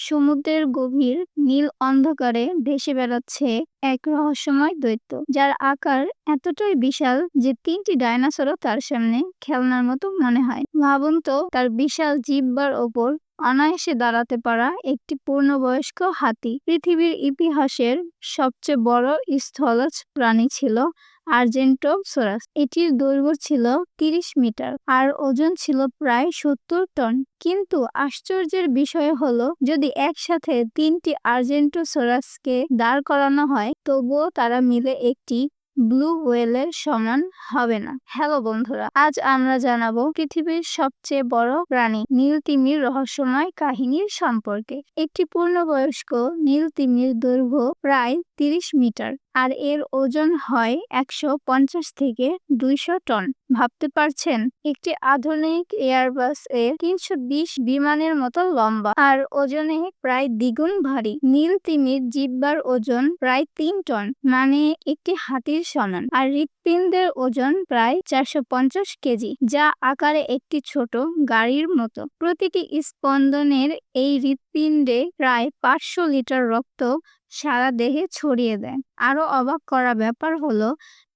সমুদ্রের গভীর নীল অন্ধকারে ভেসে বেড়াচ্ছে এক রহস্যময় দৈত্য, যার আকার এতটাই বিশাল যে তিনটি ডায়নাসরও তার সামনে খেলনার মতো মনে হয়। ভাবন্ত তার বিশাল জিব্বার ওপর অনায়াসে দাঁড়াতে পারা একটি পূর্ণবয়স্ক হাতি। পৃথিবীর ইতিহাসের সবচেয়ে বড় স্থলজ প্রাণী ছিল আর্জেন্টোসোরাস। এটির দৈর্ঘ্য ছিল ৩০ মিটার আর ওজন ছিল প্রায় সত্তর টন। কিন্তু আশ্চর্যের বিষয় হলো, যদি একসাথে তিনটি আর্জেন্টোসোরাসকে দাঁড় করানো হয়, তবুও তারা মিলে একটি ব্লু ওয়েলের সমান হবে না। হ্যালো বন্ধুরা, আজ আমরা জানাব পৃথিবীর সবচেয়ে বড় প্রাণী নীল তিমির রহস্যময় কাহিনীর সম্পর্কে। একটি পূর্ণবয়স্ক নীল তিমির দৈর্ঘ্য প্রায় তিরিশ মিটার। আর এর ওজন হয় একশো পঞ্চাশ থেকে দুইশো টন। ভাবতে পারছেন? একটি আধুনিক এয়ারবাস এর তিনশো বিশ বিমানের মতো লম্বা আর ওজনে প্রায় দ্বিগুণ ভারী। নীল তিমির জিব্বার ওজন প্রায় তিন টন মানে একটি হাতির সমান। আর হৃৎপিণ্ডের ওজন প্রায় চারশো পঞ্চাশ কেজি, যা আকারে একটি ছোট গাড়ির মতো। প্রতিটি স্পন্দনের এই হৃৎপিণ্ডে প্রায় পাঁচশো লিটার রক্ত সারা দেহে ছড়িয়ে দেয়। আরও অবাক করা ব্যাপার হলো,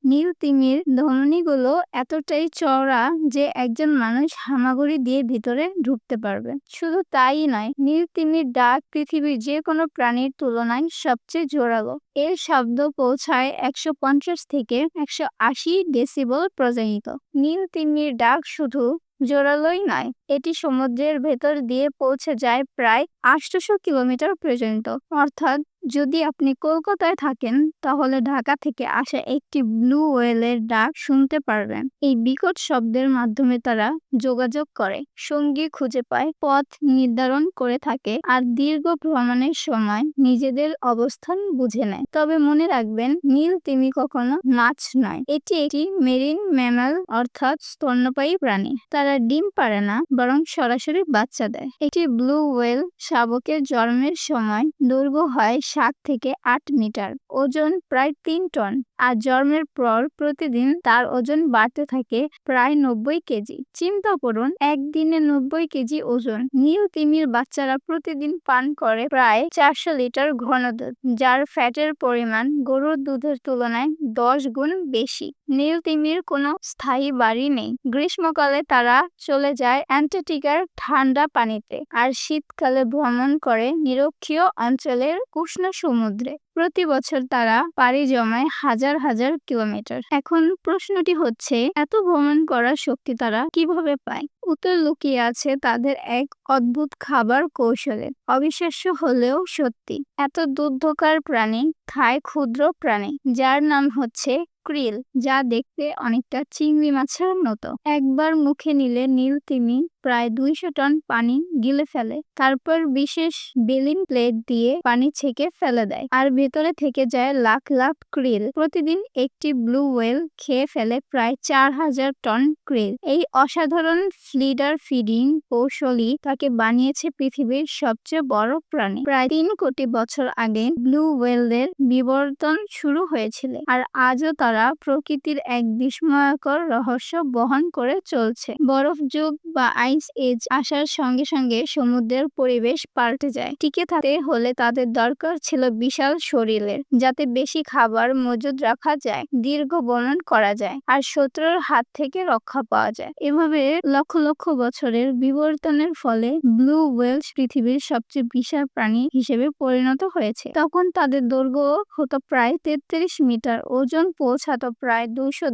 নীল তিমির ধমনীগুলো এতটাই চওড়া যে একজন মানুষ হামাগুড়ি দিয়ে ভিতরে ঢুকতে পারবে। শুধু তাই নয়, নীল তিমির ডাক পৃথিবীর যে কোনো প্রাণীর তুলনায় সবচেয়ে জোরালো। এর শব্দ পৌঁছায় একশো পঞ্চাশ থেকে একশো আশি ডেসিবল প্রজাহিত নীল তিমির ডাক শুধু জোরালোই নয়, এটি সমুদ্রের ভেতর দিয়ে পৌঁছে যায় প্রায় আটশোশো কিলোমিটার পর্যন্ত। অর্থাৎ যদি আপনি কলকাতায় থাকেন, তাহলে ঢাকা থেকে আসা একটি ব্লু ওয়েলের ডাক শুনতে পারবেন। এই বিকট শব্দের মাধ্যমে তারা যোগাযোগ করে, সঙ্গী খুঁজে পায়, পথ নির্ধারণ করে থাকে আর দীর্ঘ ভ্রমণের সময় নিজেদের অবস্থান বুঝে নেয়। তবে মনে রাখবেন, নীল তিমি কখনো নাচ নয়। এটি একটি মেরিন ম্যামাল অর্থাৎ স্তন্যপায়ী প্রাণী। তারা ডিম পারে না, বরং সরাসরি বাচ্চা দেয়। একটি ব্লু ওয়েল শাবকের জন্মের সময় দৈর্ঘ্য হয় সাত থেকে আট মিটার। ওজন প্রায় তিন টন। আর জন্মের পর প্রতিদিন তার ওজন বাড়তে থাকে প্রায় নব্বই কেজি। চিন্তা করুন, একদিনে নব্বই কেজি ওজন। নীল তিমির বাচ্চারা প্রতিদিন পান করে প্রায় চারশো লিটার ঘন দুধ, যার ফ্যাটের পরিমাণ গরুর দুধের তুলনায় দশ গুণ বেশি। নীল তিমির কোনো স্থায়ী বাড়ি নেই। গ্রীষ্মকালে তারা চলে যায় অ্যান্টার্কটিকার ঠান্ডা পানিতে। আর শীতকালে ভ্রমণ করে নিরক্ষীয় অঞ্চলের উষ্ণ সমুদ্রে। প্রতি বছর তারা পাড়ি জমায় হাজার হাজার কিলোমিটার। এখন প্রশ্নটি হচ্ছে, এত ভ্রমণ করার শক্তি তারা কীভাবে পায়? উত্তর লুকিয়ে আছে তাদের এক অদ্ভুত খাবার কৌশলে, অবিশ্বাস্য হলেও সত্যি। এত দুর্ধকার প্রাণী, খায় ক্ষুদ্র প্রাণী, যার নাম হচ্ছে ক্রিল, যা দেখতে অনেকটা চিংড়ি মাছের মতো। একবার মুখে নিলে নীল তিমি প্রায় দুইশো টন পানি গিলে ফেলে, তারপর বিশেষ বেলিন প্লেট দিয়ে পানি ছেঁকে ফেলে দেয়। আর ভেতরে থেকে যায় লাখ লাখ ক্রিল। প্রতিদিন একটি ব্লু ওয়েল খেয়ে ফেলে প্রায় চার হাজার টন ক্রিল। এই অসাধারণ ফ্লিডার ফিডিং কৌশলী তাকে বানিয়েছে পৃথিবীর সবচেয়ে বড় প্রাণী। প্রায় তিন কোটি বছর আগে ব্লু ওয়েলদের বিবর্তন শুরু হয়েছিল আর আজও তারা প্রকৃতির এক বিস্ময়কর রহস্য বহন করে চলছে। বরফ যুগ বা আইস এজ আসার সঙ্গে সঙ্গে সমুদ্রের পরিবেশ পাল্টে যায়। টিকে থাকতে হলে তাদের দরকার ছিল বিশাল শরীরের, যাতে বেশি খাবার মজুদ রাখা যায়, দীর্ঘ বর্ণন করা যায়, আর শত্রুর হাত থেকে রক্ষা পাওয়া যায়। এভাবে লক্ষ লক্ষ বছরের বিবর্তনের ফলে ব্লু ওয়েলস পৃথিবীর সবচেয়ে বিশাল প্রাণী হিসেবে পরিণত হয়েছে। তখন তাদের দৈর্ঘ্য হতো প্রায় তেত্রিশ মিটার, ওজন পৌঁছাতো প্রায়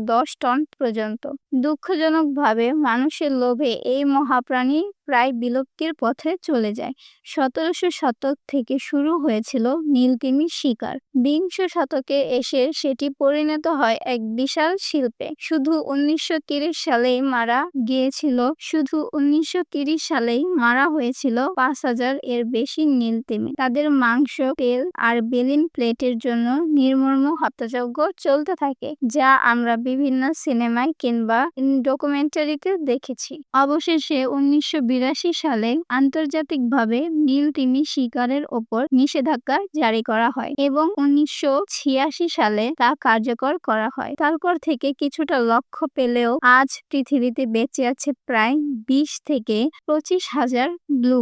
দশ টন পর্যন্ত। দুঃখজনকভাবে মানুষের লোভে এই মহাপ্রাণী প্রায় বিলুপ্তির পথে চলে যায়। সতেরোশো শতক থেকে শুরু হয়েছিল নীলতিমি শিকার। বিংশ শতকে এসে সেটি পরিণত হয় এক বিশাল শিল্পে। শুধু উনিশশো সালেই মারা গিয়েছিল, শুধু উনিশশো সালেই মারা হয়েছিল পাঁচ হাজার এর বেশি নীলতিমি তাদের মাংস, তেল আর বেলিন প্লেটের জন্য নির্মর্ম হত্যাযজ্ঞ চলতে থাকে, যা আমরা বিভিন্ন সিনেমায় কিংবা ডকুমেন্টারিতে দেখেছি। অবশেষে উনিশশো সালে আন্তর্জাতিকভাবে নীল তিমি শিকারের ওপর নিষেধাজ্ঞা জারি করা হয় এবং উনিশশো ছিয়াশি সালে তা কার্যকর করা হয়। তারপর থেকে কিছুটা লক্ষ্য পেলেও আজ পৃথিবীতে বেঁচে আছে প্রায় বিশ থেকে পঁচিশ হাজার ব্লু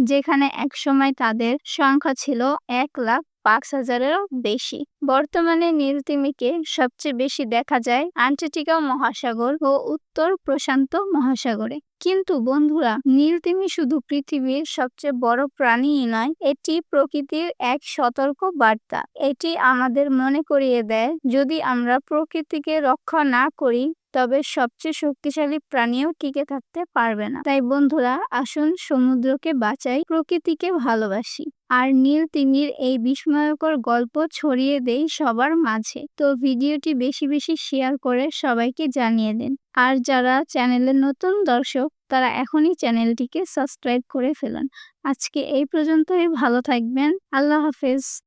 যেখানে একসময় তাদের সংখ্যা ছিল এক লাখ পাঁচ হাজারেরও বেশি। বর্তমানে নীলতিমিকে সবচেয়ে বেশি দেখা যায় আন্টার্কটিকা মহাসাগর ও উত্তর প্রশান্ত মহাসাগরে। কিন্তু বন্ধুরা নীলতিমি শুধু পৃথিবীর সবচেয়ে বড় প্রাণীই নয়, এটি প্রকৃতির এক সতর্ক বার্তা। এটি আমাদের মনে করিয়ে দেয়, যদি আমরা প্রকৃতিকে রক্ষা না করি তবে সবচেয়ে শক্তিশালী প্রাণীও টিকে থাকতে পারবে না। তাই বন্ধুরা, আসুন সমুদ্রকে বাঁচাই, প্রকৃতিকে ভালোবাসি। আর নীল তিমির এই বিস্ময়কর গল্প ছড়িয়ে দেই সবার মাঝে। তো ভিডিওটি বেশি বেশি শেয়ার করে সবাইকে জানিয়ে দিন। আর যারা চ্যানেলের নতুন দর্শক, তারা এখনই চ্যানেলটিকে সাবস্ক্রাইব করে ফেলুন। আজকে এই পর্যন্তই, ভালো থাকবেন, আল্লাহ হাফেজ।